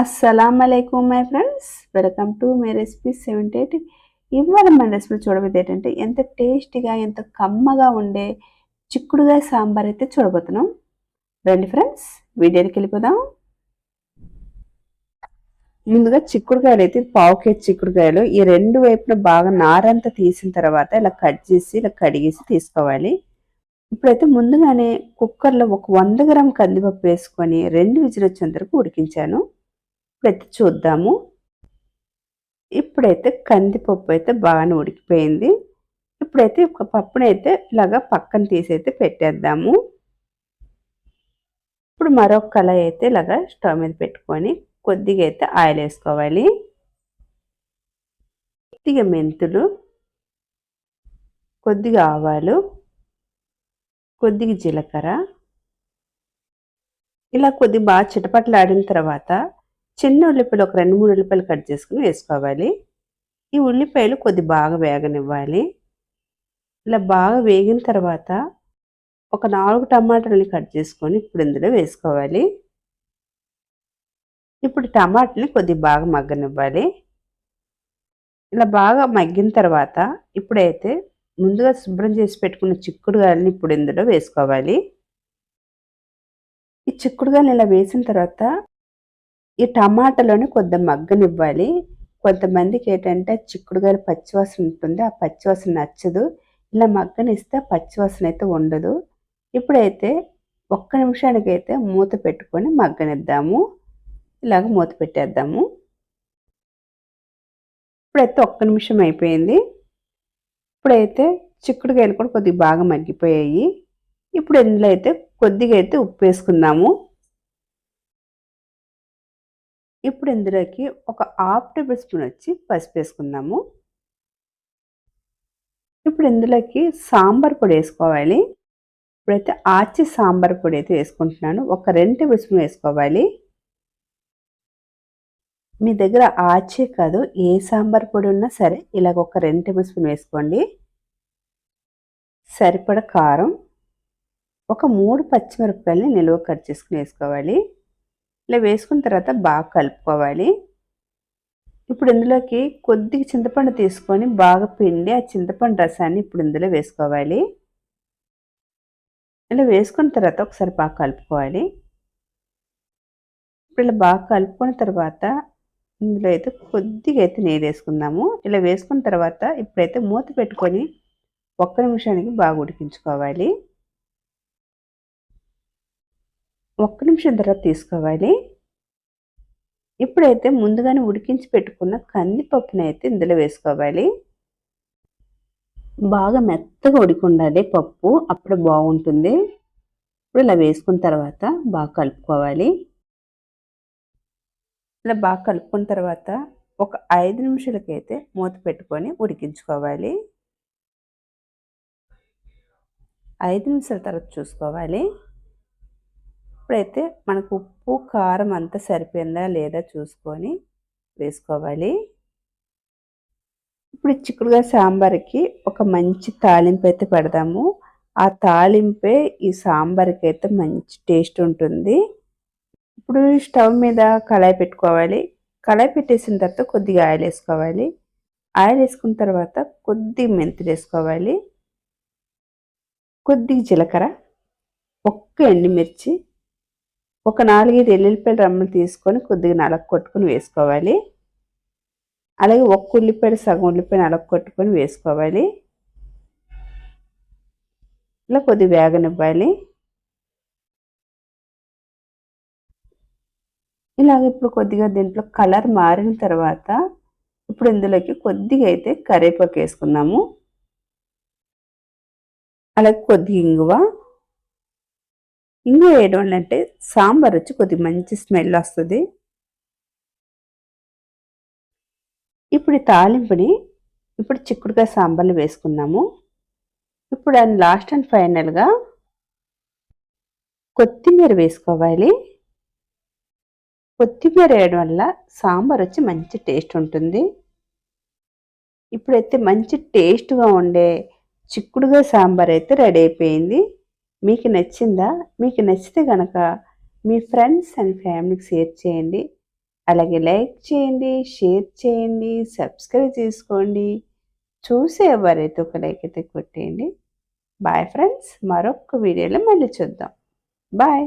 అస్సలం అయికం my friends welcome to my recipe seventy eight ఇవాళ మన రెసిపీ చూడబోతే ఏంటంటే ఎంత టేస్టీగా ఎంత కమ్మగా ఉండే చిక్కుడుగా సాంబార్ అయితే చూడబోతున్నాం. రండి ఫ్రెండ్స్ వీడియోకి వెళ్ళిపోదాం. ముందుగా చిక్కుడుకాయలు అయితే పావు కేజీ చిక్కుడుకాయలు ఈ రెండు వైపున బాగా నారంతా తీసిన తర్వాత ఇలా కట్ చేసి ఇలా కడిగేసి తీసుకోవాలి. ఇప్పుడైతే ముందుగానే కుక్కర్లో ఒక వంద గ్రామ్ కందిపప్పు వేసుకొని రెండు విజిల్ వచ్చేంత వరకు ఉడికించాను. ఇప్పుడైతే చూద్దాము. ఇప్పుడైతే కందిపప్పు అయితే బాగానే ఉడికిపోయింది. ఇప్పుడైతే ఒక పప్పునైతే ఇలాగా పక్కన తీసైతే పెట్టేద్దాము. ఇప్పుడు మరొక కళాయి అయితే ఇలాగా స్టవ్ మీద పెట్టుకొని కొద్దిగా అయితే ఆయిల్ వేసుకోవాలి. కొద్దిగా మెంతులు కొద్దిగా ఆవాలు కొద్దిగా జీలకర్ర. ఇలా కొద్దిగా బాగా చిటపట్లు ఆడిన తర్వాత చిన్న ఉల్లిపాయలు ఒక రెండు మూడు ఉల్లిపాయలు కట్ చేసుకుని వేసుకోవాలి. ఈ ఉల్లిపాయలు కొద్ది బాగా వేగనివ్వాలి. ఇలా బాగా వేగిన తర్వాత ఒక నాలుగు టమాటాలని కట్ చేసుకొని ఇప్పుడు ఇందులో వేసుకోవాలి. ఇప్పుడు టమాటాని కొద్ది బాగా మగ్గనివ్వాలి. ఇలా బాగా మగ్గిన తర్వాత ఇప్పుడైతే ముందుగా శుభ్రం చేసి పెట్టుకున్న చిక్కుడుగాయలని ఇప్పుడు ఇందులో వేసుకోవాలి. ఈ చిక్కుడుగాయలు ఇలా వేసిన తర్వాత ఈ టమాటాలోని కొద్ది మగ్గనివ్వాలి. కొంతమందికి ఏంటంటే చిక్కుడుగాయలు పచ్చివాసన ఉంటుంది. ఆ పచ్చివాసన నచ్చదు. ఇలా మగ్గనిస్తే పచ్చివాసన అయితే ఉండదు. ఇప్పుడైతే ఒక్క నిమిషానికి అయితే మూత పెట్టుకొని మగ్గనిద్దాము. ఇలాగ మూత పెట్టేద్దాము. ఇప్పుడైతే ఒక్క నిమిషం అయిపోయింది. ఇప్పుడైతే చిక్కుడుకాయలు కూడా కొద్దిగా బాగా మగ్గిపోయాయి. ఇప్పుడు ఇందులో అయితే కొద్దిగా అయితే ఉప్పు వేసుకుందాము. ఇప్పుడు ఇందులోకి ఒక హాఫ్ టేబుల్ స్పూన్ వచ్చి పసుపు వేసుకుందాము. ఇప్పుడు ఇందులోకి సాంబార్ పొడి వేసుకోవాలి. ఇప్పుడైతే ఆచి సాంబార్ పొడి అయితే వేసుకుంటున్నాను. ఒక రెండు టేబుల్ స్పూన్ వేసుకోవాలి. మీ దగ్గర ఆచే కాదు ఏ సాంబార్ పొడి ఉన్నా సరే ఇలాగ ఒక రెండు టేబుల్ స్పూన్ వేసుకోండి. సరిపడ కారం ఒక మూడు పచ్చిమిరపకాయలని నిలువ కట్ చేసుకుని వేసుకోవాలి. ఇలా వేసుకున్న తర్వాత బాగా కలుపుకోవాలి. ఇప్పుడు ఇందులోకి కొద్దిగా చింతపండు తీసుకొని బాగా పిండి ఆ చింతపండు రసాన్ని ఇప్పుడు ఇందులో వేసుకోవాలి. ఇలా వేసుకున్న తర్వాత ఒకసారి బాగా కలుపుకోవాలి. ఇప్పుడు ఇలా బాగా కలుపుకున్న తర్వాత ఇందులో అయితే కొద్దిగా అయితే నెయ్యి వేసుకుందాము. ఇలా వేసుకున్న తర్వాత ఇప్పుడైతే మూత పెట్టుకొని ఒక్క నిమిషానికి బాగా ఉడికించుకోవాలి. ఒక్క నిమిషం తర్వాత తీసుకోవాలి. ఇప్పుడైతే ముందుగానే ఉడికించి పెట్టుకున్న కందిపప్పుని అయితే ఇందులో వేసుకోవాలి. బాగా మెత్తగా ఉడికి ఉండాలి పప్పు అప్పుడు బాగుంటుంది. ఇప్పుడు ఇలా వేసుకున్న తర్వాత బాగా కలుపుకోవాలి. ఇలా బాగా కలుపుకున్న తర్వాత ఒక ఐదు నిమిషాలకైతే మూత పెట్టుకొని ఉడికించుకోవాలి. ఐదు నిమిషాల తర్వాత చూసుకోవాలి. ఇప్పుడైతే మనకు ఉప్పు కారం అంతా సరిపోయిందా లేదా చూసుకొని వేసుకోవాలి. ఇప్పుడు చిక్కుడుగా సాంబార్కి ఒక మంచి తాలింపు అయితే పెడదాము. ఆ తాలింపే ఈ సాంబార్కి అయితే మంచి టేస్ట్ ఉంటుంది. ఇప్పుడు స్టవ్ మీద కళాయి పెట్టుకోవాలి. కళాయి పెట్టేసిన తర్వాత కొద్దిగా ఆయిల్ వేసుకోవాలి. ఆయిల్ వేసుకున్న తర్వాత కొద్దిగా మెంతులు వేసుకోవాలి. కొద్దిగా జీలకర్ర ఒక్క ఎండుమిర్చి ఒక నాలుగైదు ఎల్లుల్లిపాయల రమ్మలు తీసుకొని కొద్దిగా నలక కొట్టుకొని వేసుకోవాలి. అలాగే ఒక్క ఉల్లిపాయ సగం ఉల్లిపాయ నలక కొట్టుకొని వేసుకోవాలి. ఇలా కొద్దిగా వేగనివ్వాలి. ఇలాగ ఇప్పుడు కొద్దిగా దీంట్లో కలర్ మారిన తర్వాత ఇప్పుడు ఇందులోకి కొద్దిగా అయితే కరివేపాకు వేసుకుందాము. అలాగే కొద్దిగా ఇంగువ. ఇంగు వేయడం అంటే సాంబార్ వచ్చి కొద్దిగా మంచి స్మెల్ వస్తుంది. ఇప్పుడు ఈ తాలింపుని ఇప్పుడు చిక్కుడుకాయ సాంబార్లు వేసుకున్నాము ఇప్పుడు అండ్ లాస్ట్ అండ్ ఫైనల్గా కొత్తిమీర వేసుకోవాలి. కొత్తిమీర వేయడం వల్ల సాంబార్ వచ్చి మంచి టేస్ట్ ఉంటుంది. ఇప్పుడైతే మంచి టేస్ట్గా ఉండే చిక్కుడుగా సాంబార్ అయితే రెడీ అయిపోయింది. మీకు నచ్చిందా? మీకు నచ్చితే కనుక మీ ఫ్రెండ్స్ అండ్ ఫ్యామిలీకి షేర్ చేయండి. అలాగే లైక్ చేయండి షేర్ చేయండి సబ్స్క్రైబ్ చేసుకోండి. చూసే ఎవరైతే ఒక లైక్ అయితే కొట్టేయండి. బాయ్ ఫ్రెండ్స్ మరొక వీడియోలో మళ్ళీ చూద్దాం. బాయ్.